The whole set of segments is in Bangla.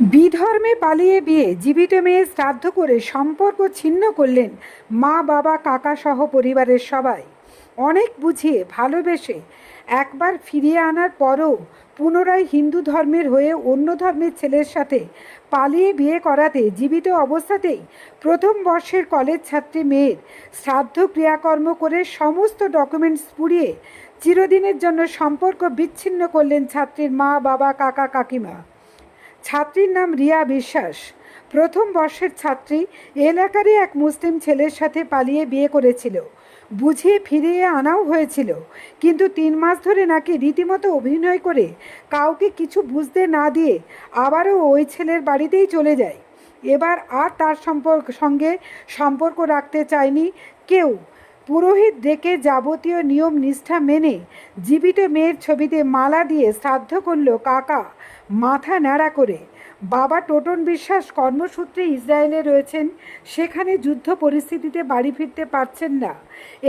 বিধর্মে পালিয়ে বিয়ে জীবিত মেয়ে শ্রাদ্ধ করে সম্পর্ক ছিন্ন করলেন মা, বাবা, কাকা সহ পরিবারের সবাই। অনেক বুঝিয়ে ভালোবেসে একবার ফিরিয়ে আনার পরও পুনরায় হিন্দু ধর্মের হয়ে অন্য ধর্মের ছেলের সাথে পালিয়ে বিয়ে করাতে জীবিত অবস্থাতেই প্রথম বর্ষের কলেজ ছাত্রী মেয়ের শ্রাদ্ধ ক্রিয়াকর্ম করে সমস্ত ডকুমেন্টস পুড়িয়ে চিরদিনের জন্য সম্পর্ক বিচ্ছিন্ন করলেন ছাত্রীর মা, বাবা, কাকা, কাকিমা। ছাত্রীর নাম রিয়া বিশ্বাস। প্রথম বর্ষের ছাত্রী, এলাকারই এক মুসলিম ছেলের সাথে পালিয়ে বিয়ে করেছিল। বুঝিয়ে ফিরিয়ে আনাও হয়েছিল। কিন্তু তিন মাস ধরে নাকি রীতিমতো অভিনয় করে কাউকে কিছু বুঝতে না দিয়ে আবারও ওই ছেলের বাড়িতেই চলে যায়। এবার আর তার সম্পর্ক, সঙ্গে সম্পর্ক রাখতে চায়নি কেউ। পুরোহিত ডেকে যাবতীয় নিয়ম নিষ্ঠা মেনে জীবিত মেয়ের ছবিতে মালা দিয়ে শ্রাদ্ধ করল কাকা। মাথা নাড়া করে, বাবা টোটন বিশ্বাস কর্মসূত্রে ইসরায়েলে রয়েছেন, সেখানে যুদ্ধ পরিস্থিতিতে বাড়ি ফিরতে পারছেন না।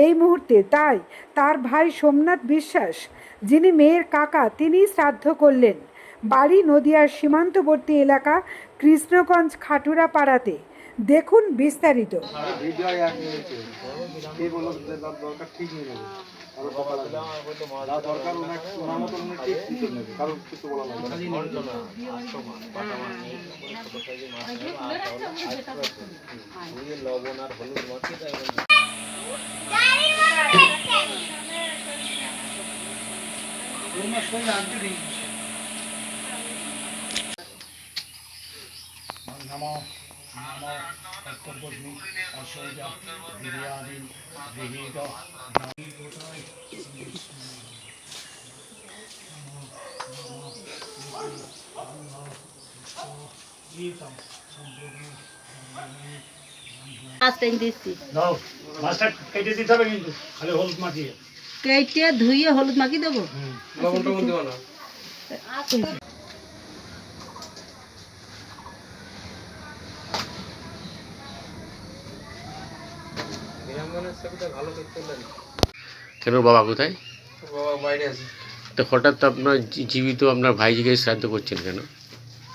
এই মুহূর্তে তাই তার ভাই সোমনাথ বিশ্বাস, যিনি মেয়ের কাকা তিনি শ্রাদ্ধ করলেন। বাড়ি নদিয়ার সীমান্তবর্তী এলাকা কৃষ্ণগঞ্জ খাটুরা পাড়াতে দেখুন বিস্তারিত। লবণ আর হলুদ দেয় এবং নম নম কর্তব্যগ্নি অসৌজ বিরিয়াদি মাখিয়ে। কেটে ধুয়ে হলুদ মাখি দেবো বিরাঙ্গনের ছবিটা ভালো করতে পারি কেন বাবা কোথায়? বাবা বাইরে আছে। তো হঠাৎ আপনার জীবিত আপনার ভাই ভাইজিকে শ্রাদ্ধ করছেন কেন?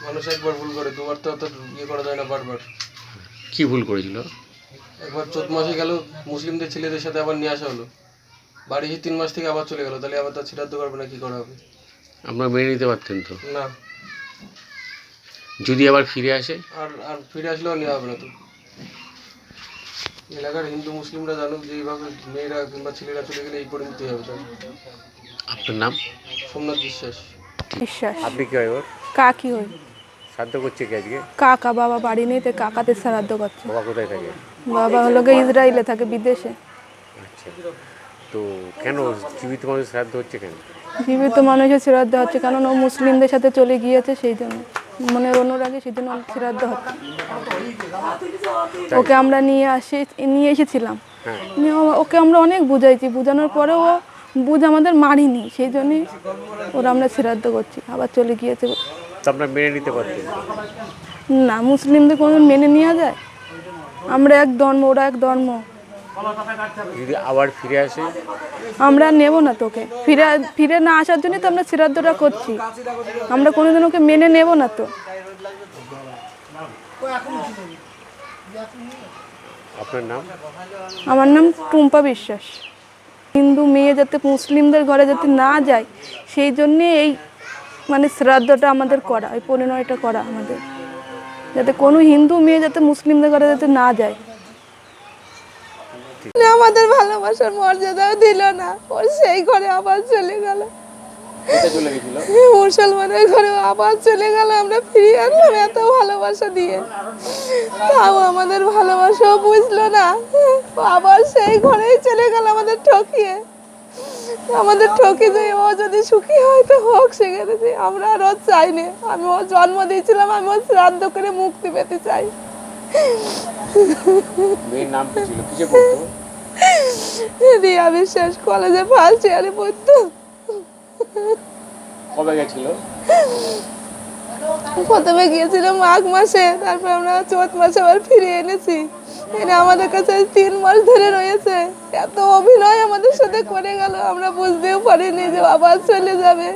মানুষ একবার ভুল করে দুবার তো অত ইয়ে করা যায় না বারবার। কি ভুল করেছিল? একবার চোদ্দ মাসে গেল মুসলিমদের ছেলেদের সাথে আবার নিয়ে আসা হলো। বাড়ি তিন মাস থেকে আবার চলে গেল তাহলে আবার তার শ্রাদ্ধ করবে না কি করা হবে? আপনার মেনে নিতে পারতেন তো? না। যদি আবার ফিরে আসে? আর আর ফিরে আসলেও নেওয়া হবে না তো। এলাকার হিন্দু মুসলিমরা জানুক যে এইভাবে মেয়েরা কিংবা ছেলেরা চলে গেলে এই পরিণতি হবে তার। আপনার নাম? সোমনাথ বিশ্বাস। বিশ্বাস। আপনি কি হয় ওর? কাকি হই শ্রাদ্ধ করছে কি আজকে? কাকা বাবা বাড়ি নেই তো কাকাতে শ্রাদ্ধ করছে। বাবা কোথায় থাকে? বাবা হলো গিয়ে ইসরায়েলে থাকে বিদেশে। আচ্ছা। তো কেন জীবিত মানুষ শ্রাদ্ধ হচ্ছে কেন? জীবিত মানুষের শ্রাদ্ধ হচ্ছে কারণ ও মুসলিমদের সাথে চলে গিয়েছে সেই জন্য। মনের অনুরাগে ওর শ্রাদ্ধ হচ্ছে ওকে আমরা নিয়ে আসি নিয়ে এসেছিলাম। ওকে আমরা অনেক বুঝাইছি। বোঝানোর পরেও ও বুঝ আমাদের মারিনি। সেই জন্যই ওরা আমরা শ্রাদ্ধ করছি। আবার চলে গিয়েছে। আপনার মেনে নিতে তো। না? মুসলিমদের কোনো মেনে নেওয়া যায়? আমরা এক ধর্ম ওরা এক ধর্ম। যদি আবার ফিরে আসে? আমরা নেব না তোকে। ফিরে ফিরে না আসার জন্যই তো আমরা শ্রাদ্ধটা করছি। আমরা কোনোদিন ওকে মেনে নেব না তো। আপনার নাম? আমার নাম টুম্পা বিশ্বাস। হিন্দু মেয়ে যাতে মুসলিমদের ঘরে যাতে না যায় সেই জন্যে এই মানে শ্রাদ্ধটা আমাদের করা এই পরিণয়টা করা আমাদের। যাতে কোনো হিন্দু মেয়ে যাতে মুসলিমদের ঘরে যাতে না যায়। আমাদের ভালোবাসার মর্যাদাও দিল না। ওর সেই ঘরে আবার চলে গেল। মুসলমানের ঘরে আবার চলে গেল। আমরা ফিরিয়ে আনলাম এত ভালোবাসা দিয়ে। তাও আমাদের ভালোবাসাও বুঝলো না। আবার সেই ঘরেই চলে গেল আমাদের ঠকিয়ে। আমাদের ঠকি যে ও যদি সুখী হয় তো হোক সেখানে যে আমরা আর ওর চাই না আমি ওর জন্ম দিয়েছিলাম আমি ওর শ্রাদ্ধ করে মুক্তি পেতে চাই। নাম কি ছিল? রিয়া বিশ্বাস কলেজে ফার্স্ট ইয়ারে পড়তো। কবে গেছিল? প্রথমে গিয়েছিল মাঘ মাসে তারপর আমরা চৈত মাসে আবার ফিরে এনেছি। এনে আমাদের কাছে তিন মাস ধরে রয়েছে। এত অভিনয় আমাদের সাথে করে গেল আমরা বুঝতেও পারিনি যে আবার চলে যাবে।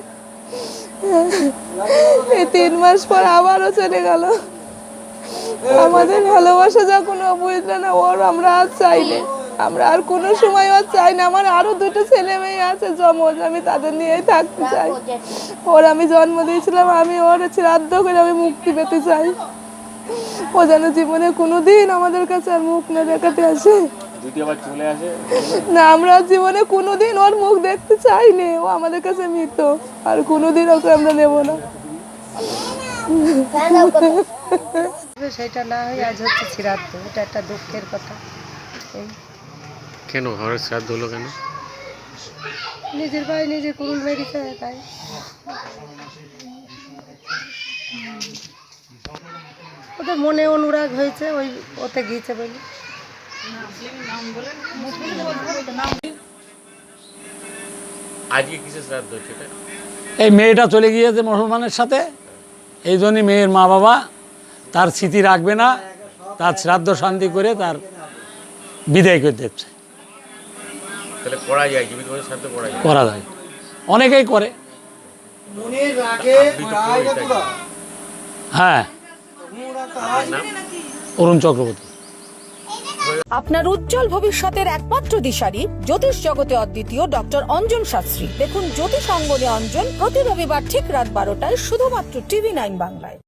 এই তিন মাস পর আবারও চলে গেল। আমাদের ভালোবাসা যখন ও বুঝলো না ওর আমরা আর চাই না আমরা আর কোনো সময় আর চাই না। আমার আরও দুটো ছেলে মেয়ে আছে জমজ আমি তাদের নিয়েই থাকতে চাই। ওর আমি জন্ম দিয়েছিলাম আমি ওর শ্রাদ্ধ করে আমি মুক্তি পেতে চাই। ও যেন জীবনে কোনোদিন আমাদের কাছে আর মুখ না দেখাতে আসে। যদি আবার চলে আসে? না আমরা জীবনে কোনোদিন ওর মুখ দেখতে চাইনি। ও আমাদের কাছে মৃত আর কোনোদিন ওকে আমরা নেব না। সেটা না হয়ে আজ হচ্ছে শ্রাদ্ধ। এটা একটা দুঃখের কথা। এই কেন? ঘরের শ্রাদ্ধ হলো কেন? নিজের ভাই নিজে কুরুল মেরেছে তাই। ওদের মনে অনুরাগ হয়েছে ওই ওতে গিয়েছে বলে। আজকে কিসের শ্রাদ্ধ হচ্ছে এই মেয়েটা চলে গিয়েছে মুসলমানের সাথে। এই জন্যই মেয়ের মা বাবা তার স্মৃতি রাখবে না তার শ্রাদ্ধ শান্তি করে তার বিদায় করে দিচ্ছে। তাহলে করা যায় জীবিত করা যায়। করা যায়। অনেকেই করে। হ্যাঁ। অরুণ চক্রবর্তী। আপনার উজ্জ্বল ভবিষ্যতের একমাত্র দিশারি জ্যোতিষ জগতে অদ্বিতীয় ডক্টর অঞ্জন শাস্ত্রী। দেখুন জ্যোতিষ অঙ্গনে অঞ্জন প্রতি রবিবার ঠিক রাত বারোটায় শুধুমাত্র টিভি নাইন বাংলায়।